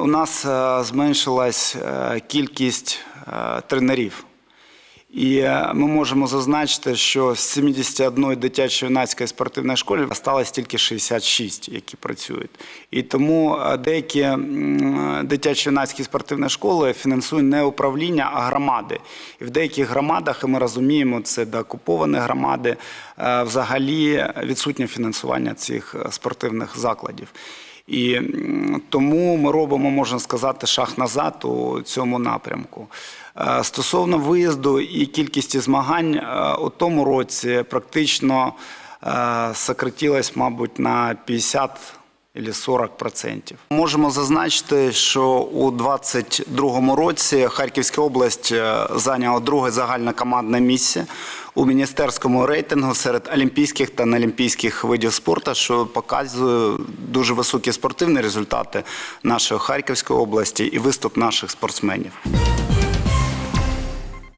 У нас е, зменшилась е, кількість е, тренерів. І ми можемо зазначити, що з 71 дитячо-юнацької спортивної школи осталось тільки 66, які працюють. І тому деякі м, дитячо-юнацькі спортивні школи фінансує не управління, а громади. І в деяких громадах, і ми розуміємо, це деокуповані громади, взагалі відсутнє фінансування цих спортивних закладів. І тому ми робимо, можна сказати, шаг назад у цьому напрямку. Е, Стосовно виїзду і кількості змагань, е, у тому році практично е, сократилось, мабуть, на 50 або 40 процентів. Можемо зазначити, що у 2022 році Харківська область е, зайняла друге загальнокомандне місце у міністерському рейтингу серед олімпійських та неолімпійських видів спорту, що показує дуже високі спортивні результати нашої Харківської області і виступ наших спортсменів.